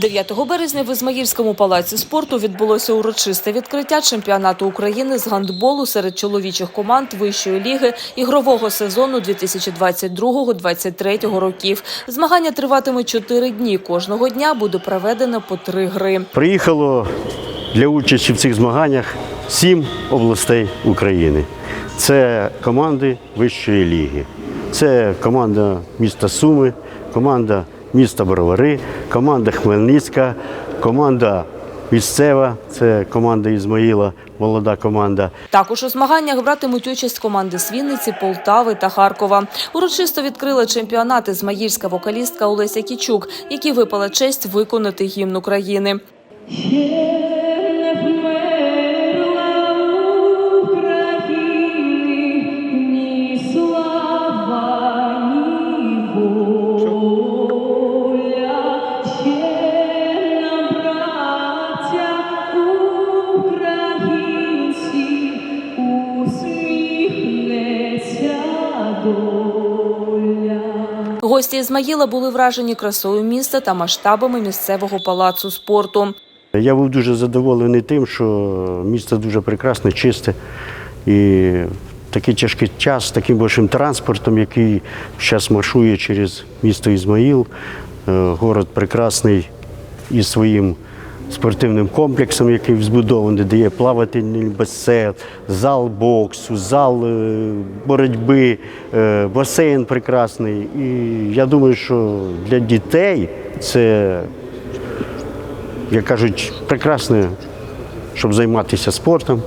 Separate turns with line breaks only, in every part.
9 березня в Ізмаїльському палаці спорту відбулося урочисте відкриття чемпіонату України з гандболу серед чоловічих команд вищої ліги ігрового сезону 2022-2023 років. Змагання триватимуть 4 дні. Кожного дня буде проведено по три гри.
Приїхало для участі в цих змаганнях сім областей України. Це команди вищої ліги. Це команда міста Суми, команда міста Бровари, команда Хмельницька, команда місцева, це команда Ізмаїла, молода команда.
Також у змаганнях братимуть участь команди з Вінниці, Полтави та Харкова. Урочисто відкрила чемпіонат ізмаїльська вокалістка Олеся Кічук, які випала честь виконати гімн України. Гості Ізмаїла були вражені красою міста та масштабами місцевого палацу спорту.
Я був дуже задоволений тим, що місто дуже прекрасне, чисте. І такий тяжкий час таким большим транспортом, який зараз маршує через місто Ізмаїл. Е, Город прекрасний із своїм спортивним комплексом, який збудований, де є плавательний басейн, зал боксу, зал е, боротьби, е, басейн прекрасний. І я думаю, що для дітей це як кажуть, прекрасне, щоб займатися спортом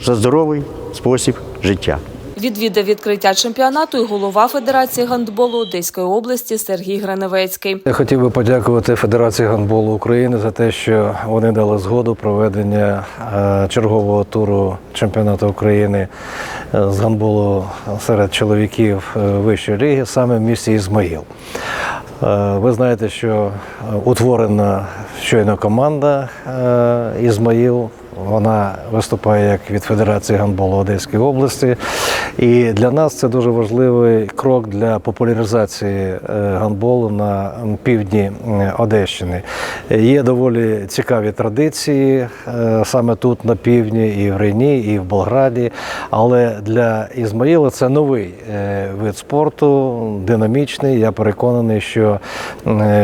за здоровий спосіб життя.
Відвідав відкриття чемпіонату і голова Федерації гандболу Одеської області Сергій Граневецький.
Я хотів би подякувати Федерації гандболу України за те, що вони дали згоду проведення е, чергового туру чемпіонату України е, з гандболу серед чоловіків е, вищої ліги саме в місті Ізмаїл. Ви знаєте, що утворена щойно команда Ізмаїл. Вона виступає як від Федерації гандболу Одеської області. І для нас це дуже важливий крок для популяризації е, гандболу на півдні е, Одещини. Є доволі цікаві традиції е, саме тут, на півдні, і в Рейні, і в Болграді. Але для Ізмаїла це новий вид спорту, динамічний. Я переконаний, що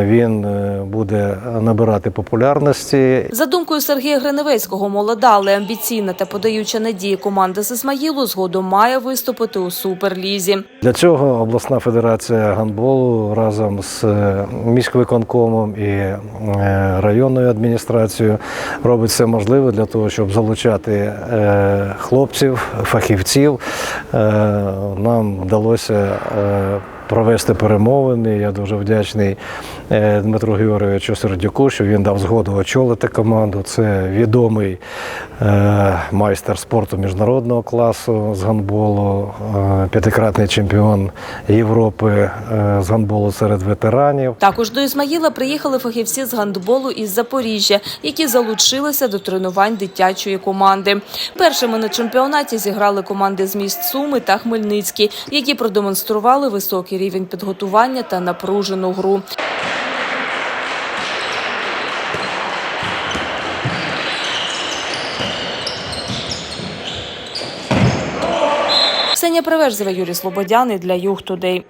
він буде набирати популярності
За думкою Сергія Гриневецького, молода, але амбіційна та подаюча надії команда з згодом має виступити у суперлізі.
Для цього обласна федерація гандболу разом з е, міськвиконкомом і е, районною адміністрацією робить все можливе для того, щоб залучати е, хлопців, фахівців. Нам вдалося провести перемовини. Я дуже вдячний е, Дмитру Георгійовичу Сердюку, що він дав згоду очолити команду. Це відомий е, майстер спорту міжнародного класу з гандболу, е, п'ятикратний чемпіон Європи з гандболу серед ветеранів.
Також до Ізмаїла приїхали фахівці з гандболу із Запоріжжя, які залучилися до тренувань дитячої команди. Першими на чемпіонаті зіграли команди з міст Суми та Хмельницький, які продемонстрували високий рівень підготування та напружену гру. Ксенія Привежзева, Юрій Слободяний для Юг Тудей.